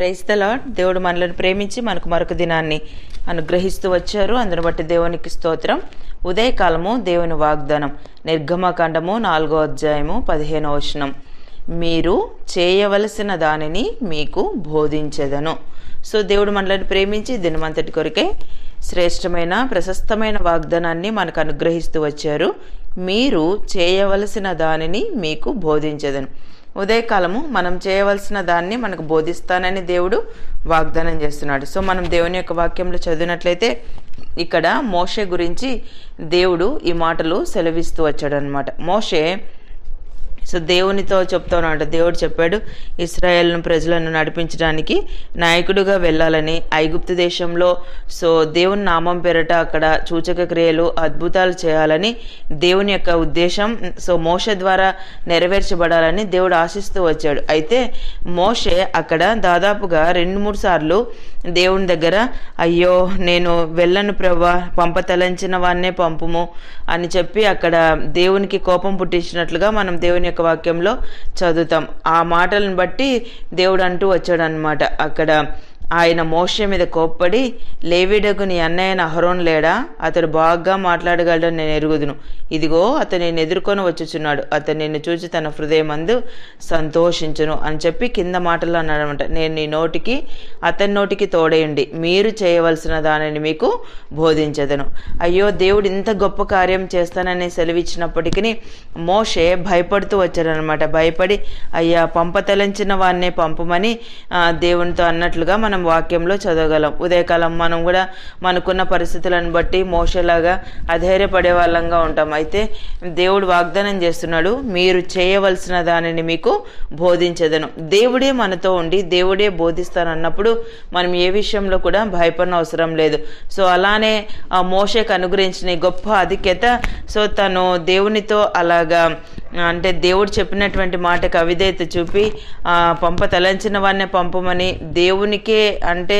క్రైస్తలా the దేవుడు మనలను ప్రేమించి మనకు మరొక దినాన్ని అనుగ్రహిస్తూ వచ్చారు. అందును బట్టి దేవునికి స్తోత్రం. ఉదయకాలము దేవుని వాగ్దానం. నిర్గమకాండము నాలుగో అధ్యాయము పదిహేనో వచనం. మీరు చేయవలసిన దానిని మీకు బోధించెదను. సో దేవుడు మనలను ప్రేమించి దినమంతటి కొరకే శ్రేష్టమైన ప్రశస్తమైన వాగ్దానాన్ని మనకు అనుగ్రహిస్తూ వచ్చారు. మీరు చేయవలసిన దానిని మీకు బోధించదను. ఉదయకాలము మనం చేయవలసిన దాన్ని మనకు బోధిస్తానని దేవుడు వాగ్దానం చేస్తున్నాడు. సో మనం దేవుని యొక్క వాక్యంలో చదివినట్లయితే ఇక్కడ మోషే గురించి దేవుడు ఈ మాటలు సెలవిస్తూ వచ్చాడు అనమాట మోషే సో దేవునితో చెప్తానంట దేవుడు చెప్పాడు ఇస్రాయేల్ను ప్రజలను నడిపించడానికి నాయకుడిగా వెళ్ళాలని ఐగుప్తు దేశంలో. సో దేవుని నామం పేరట అక్కడ సూచక క్రియలు అద్భుతాలు చేయాలని దేవుని యొక్క ఉద్దేశం. సో మోష ద్వారా నెరవేర్చబడాలని దేవుడు ఆశిస్తూ వచ్చాడు. అయితే మోషే అక్కడ దాదాపుగా రెండు మూడు సార్లు దేవుని దగ్గర అయ్యో నేను వెళ్ళను ప్రభా పంపతలంచిన వాన్నే పంపుము అని చెప్పి అక్కడ దేవునికి కోపం పుట్టించినట్లుగా మనం దేవుని యొక్క వాక్యంలో చదువుతాం. ఆ మాటలను బట్టి దేవుడు అంటూ వచ్చాడనమాట అక్కడ ఆయన మోషే మీద కోప్పడి లేవిడకు నీ అన్నయ్యన అహరోన్ లేడా? అతడు బాగా మాట్లాడగలడని నేను ఎరుగుదును. ఇదిగో అతను నేను ఎదుర్కొని వచ్చుచున్నాడు. అతను నిన్ను చూచి తన హృదయమందు సంతోషించును అని చెప్పి కింద మాటలు అన్నాడనమాట. నేను నీ నోటికి అతని నోటికి తోడేయండి మీరు చేయవలసిన దానిని మీకు బోధించదను. అయ్యో దేవుడు ఇంత గొప్ప కార్యం చేస్తానని సెలవిచ్చినప్పటికీ మోషే భయపడుతూ వచ్చాడనమాట. భయపడి అయ్యా పంప తలంచిన వాన్నే పంపమని ఆ, దేవునితో అన్నట్లుగా మనం వాక్యంలో చదవగలం. ఉదయకాలం మనం కూడా మనకున్న పరిస్థితులను బట్టి మోషలాగా అధైర్యపడే వాళ్ళంగా ఉంటాం. అయితే దేవుడు వాగ్దానం చేస్తున్నాడు మీరు చేయవలసిన దానిని మీకు బోధించదను. దేవుడే మనతో ఉండి దేవుడే బోధిస్తానన్నప్పుడు మనం ఏ విషయంలో కూడా భయపడిన అవసరం లేదు. సో అలానే ఆ మోషకు అనుగ్రహించిన గొప్ప ఆధిక్యత సో తను దేవునితో అలాగా అంటే దేవుడు చెప్పినటువంటి మాటకు అవిధేత చూపి పంప తలంచిన వాడినే పంపమని దేవునికే అంటే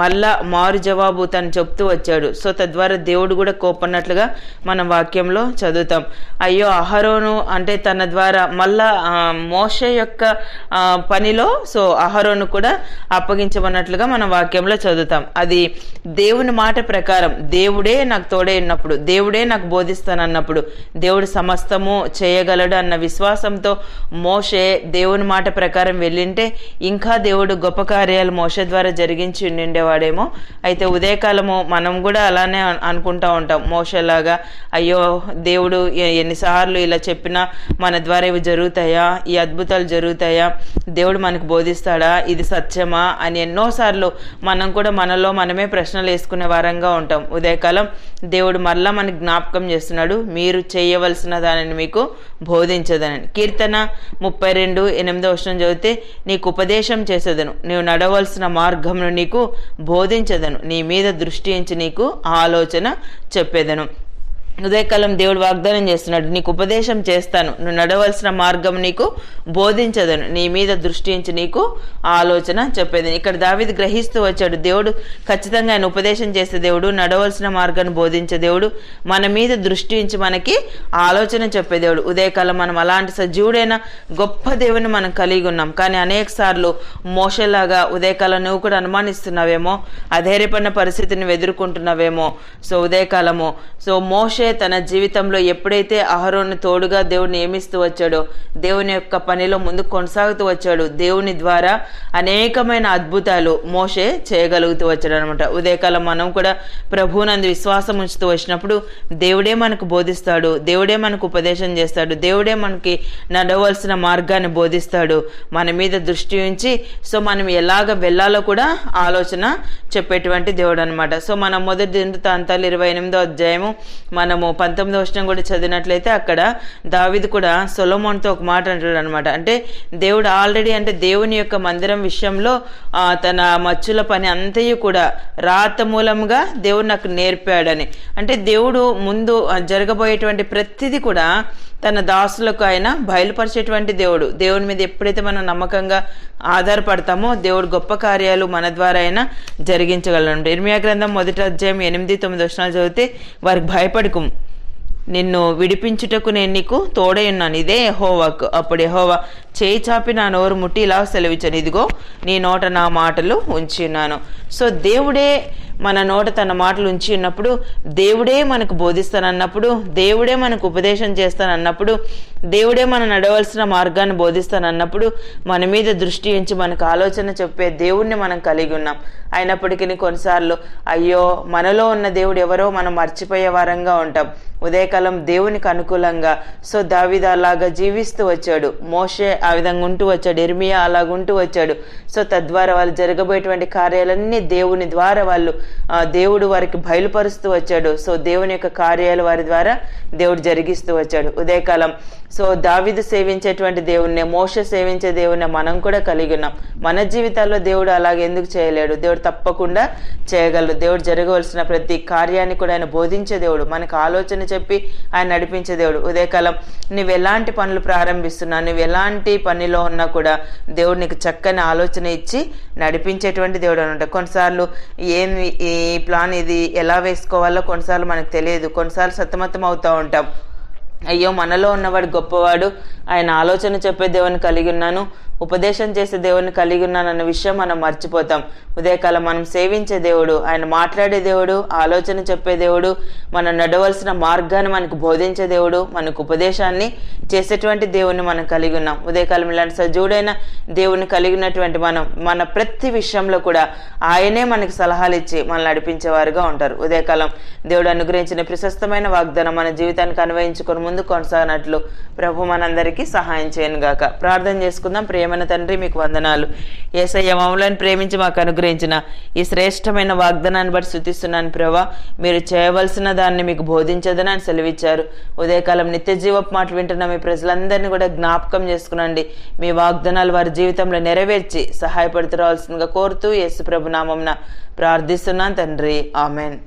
మళ్ళా మారు జవాబు తను చెప్తూ వచ్చాడు. సో తద్వారా దేవుడు కూడా కోపన్నట్లుగా మనం వాక్యంలో చదువుతాం. అయ్యో అహరోను అంటే తన ద్వారా మళ్ళా మోష యొక్క పనిలో సో అహరోను కూడా అప్పగించమన్నట్లుగా మనం వాక్యంలో చదువుతాం. అది దేవుని మాట ప్రకారం దేవుడే నాకు తోడే ఉన్నప్పుడు దేవుడే నాకు బోధిస్తానన్నప్పుడు దేవుడు సమస్తము చేయగలడు అన్న విశ్వాసంతో మోషే దేవుని మాట ప్రకారం వెళ్ళింటే ఇంకా దేవుడు గొప్ప కార్యాలు మోషే ద్వారా జరిగించి ఉండేవాడేమో అయితే ఉదయకాలము మనం కూడా అలానే అనుకుంటూ అనుకుంటా ఉంటాం. మోషలాగా అయ్యో దేవుడు ఎన్నిసార్లు ఇలా చెప్పినా మన ద్వారా ఇవి జరుగుతాయా? ఈ అద్భుతాలు జరుగుతాయా? దేవుడు మనకు బోధిస్తాడా? ఇది సత్యమా? అని ఎన్నోసార్లు మనం కూడా మనలో మనమే ప్రశ్నలు వేసుకునే వారంగా ఉంటాం. ఉదయకాలం దేవుడు మరలా మనకు జ్ఞాపకం చేస్తున్నాడు మీరు చేయవలసిన దానిని మీకు బోధించదనని. కీర్తన ముప్పై రెండు ఎనిమిదో వర్షం చదివితే నీకు ఉపదేశం చేసేదను. నీవు నడవలసిన మార్గంను నీకు బోధించదను. నీ మీద దృష్టి ఉంచి నీకు ఆలోచన చెప్పేదను. ఉదయకాలం దేవుడు వాగ్దానం చేస్తున్నాడు నీకు ఉపదేశం చేస్తాను నువ్వు నడవలసిన మార్గం నీకు బోధించదను నీ మీద దృష్టి ఉంచి నీకు ఆలోచన చెప్పేది ఇక్కడ దావిది గ్రహిస్తూ వచ్చాడు దేవుడు ఖచ్చితంగా ఆయన ఉపదేశం చేసే దేవుడు నడవలసిన మార్గాన్ని బోధించే దేవుడు మన మీద దృష్టి ఉంచి మనకి ఆలోచన చెప్పే దేవుడు. ఉదయకాలం మనం అలాంటి సజీవుడైన గొప్ప దేవుని మనం కలిగి ఉన్నాం. కానీ అనేక సార్లు మోసలాగా ఉదయకాలం నువ్వు కూడా అనుమానిస్తున్నావేమో అధైర్యపడిన పరిస్థితిని ఎదుర్కొంటున్నావేమో సో ఉదయకాలము సో మోషే తన జీవితంలో ఎప్పుడైతే అహరోను తోడుగా దేవుని నియమిస్తూ వచ్చాడో దేవుని యొక్క పనిలో ముందు కొనసాగుతూ వచ్చాడు దేవుని ద్వారా అనేకమైన అద్భుతాలు మోషే చేయగలుగుతూ వచ్చాడు అనమాట ఉదయకాలం మనం కూడా ప్రభువునందు విశ్వాసం ఉంచుతూ వచ్చినప్పుడు దేవుడే మనకు బోధిస్తాడు దేవుడే మనకు ఉపదేశం చేస్తాడు దేవుడే మనకి నడవలసిన మార్గాన్ని బోధిస్తాడు మన మీద దృష్టి ఉంచి సో మనం ఎలాగ వెళ్ళాలో కూడా ఆలోచన చెప్పేటువంటి దేవుడు అనమాట సో మనం మొదటి దిండుతాంతాలు ఇరవై ఎనిమిదో అధ్యాయము మనము పంతొమ్మిదో వర్షం కూడా చదివినట్లయితే అక్కడ దావిది కూడా సొలమోన్తో ఒక మాట అంటాడు అనమాట అంటే దేవుడు ఆల్రెడీ అంటే దేవుని యొక్క మందిరం విషయంలో తన మచ్చుల పని అంతయు కూడా రాత మూలంగా దేవుడు నాకు నేర్పాడని. అంటే దేవుడు ముందు జరగబోయేటువంటి ప్రతిదీ కూడా తన దాసులకు ఆయన బయలుపరిచేటువంటి దేవుడు. దేవుని మీద ఎప్పుడైతే మనం నమ్మకంగా ఆధారపడతామో దేవుడు గొప్ప కార్యాలు మన ద్వారా అయినా జరిగించగలను ఇర్మియా గ్రంథం మొదటి అధ్యాయం ఎనిమిది తొమ్మిది వచనాలు చదివితే వారికి భయపడకు నిన్ను విడిపించుటకు నేను నీకు తోడై ఉన్నాను. ఇదే యెహోవాకు. అప్పుడు యహోవా చేయి చాపి నా నోరు ముట్టి ఇలా సెలవిచ్చాను. ఇదిగో నీ నోట నా మాటలు ఉంచి ఉన్నాను సో దేవుడే మన నోట తన మాటలు ఉంచి ఉన్నప్పుడు దేవుడే మనకు బోధిస్తానన్నప్పుడు దేవుడే మనకు ఉపదేశం చేస్తానన్నప్పుడు దేవుడే మనం నడవలసిన మార్గాన్ని బోధిస్తానన్నప్పుడు మన మీద దృష్టి ఉంచి మనకు ఆలోచన చెప్పే దేవుణ్ణి మనం కలిగి ఉన్నాం. అయినప్పటికీ కొన్నిసార్లు అయ్యో మనలో ఉన్న దేవుడు ఎవరో మనం మర్చిపోయే వారంగా ఉంటాం. ఉదయకాలం దేవునికి అనుకూలంగా సో దావిద అలాగా జీవిస్తూ వచ్చాడు. మోషే ఆ విధంగా ఉంటూ వచ్చాడు. ఎర్మియా అలాగుంటూ వచ్చాడు. సో తద్వారా వాళ్ళు జరగబోయేటువంటి కార్యాలన్నీ దేవుని ద్వారా వాళ్ళు దేవుడు వారికి బయలుపరుస్తూ వచ్చాడు. సో దేవుని యొక్క కార్యాలు వారి ద్వారా దేవుడు జరిగిస్తూ వచ్చాడు. ఉదయకాలం. సో దావిదు సేవించేటువంటి దేవుణ్ణి మోస సేవించే దేవుణ్ణి మనం కూడా కలిగి ఉన్నాం. మన జీవితాల్లో దేవుడు అలాగే ఎందుకు చేయలేడు? దేవుడు తప్పకుండా చేయగలడు. దేవుడు జరగవలసిన ప్రతి కార్యాన్ని కూడా ఆయన బోధించే దేవుడు. మనకు ఆలోచన చెప్పి ఆయన నడిపించే దేవుడు. ఉదయకాలం. నువ్వు ఎలాంటి పనులు ప్రారంభిస్తున్నా నువ్వు ఎలాంటి పనిలో ఉన్నా కూడా దేవుడు నీకు చక్కని ఆలోచన ఇచ్చి నడిపించేటువంటి దేవుడు అనమాట. కొన్నిసార్లు ఏమి ఈ ప్లాన్ ఇది ఎలా వేసుకోవాలో కొన్నిసార్లు మనకు తెలియదు. కొన్నిసార్లు సతమతం అవుతూ ఉంటాం. అయ్యో మనలో ఉన్నవాడు గొప్పవాడు. ఆయన ఆలోచన చెప్పే దేవుని కలిగి ఉన్నాను. ఉపదేశం చేసే దేవుని కలిగి ఉన్నాను అన్న విషయం మనం మర్చిపోతాం. ఉదయకాలం మనం సేవించే దేవుడు ఆయన మాట్లాడే దేవుడు ఆలోచన చెప్పే దేవుడు మనం నడవలసిన మార్గాన్ని మనకు బోధించే దేవుడు మనకు ఉపదేశాన్ని చేసేటువంటి దేవుని మనం కలిగి ఉన్నాం. ఉదయకాలం ఇలాంటి సజీవుడైన దేవుని కలిగినటువంటి మనం మన ప్రతి విషయంలో కూడా ఆయనే మనకి సలహాలు ఇచ్చి మనల్ని నడిపించేవారుగా ఉంటారు. ఉదయకాలం దేవుడు అనుగ్రహించిన ప్రశస్తమైన వాగ్దానం మన జీవితానికి అన్వయించుకుని ముందు కొనసాగినట్లు ప్రభు మనందరికీ సహాయం చేయను గాక. ప్రార్థన చేసుకుందాం. ప్రేమన తండ్రి మీకు వందనాలు. ఏసయ్య మమ్మల్ని ప్రేమించి మాకు అనుగ్రహించిన ఈ శ్రేష్టమైన వాగ్దానాన్ని బట్టి శుతిస్తున్నాను ప్రభా. మీరు చేయవలసిన దాన్ని మీకు బోధించదని అని సెలవిచ్చారు. ఉదయకాలం నిత్య జీవపు మాటలు వింటున్న మీ ప్రజలందరినీ కూడా జ్ఞాపకం చేసుకునండి. మీ వాగ్దానాలు వారి జీవితంలో నెరవేర్చి సహాయపడుతూ రావాల్సిందిగా కోరుతూ యేసు ప్రభు నామంన ప్రార్థిస్తున్నాను తండ్రి. ఆమెన్.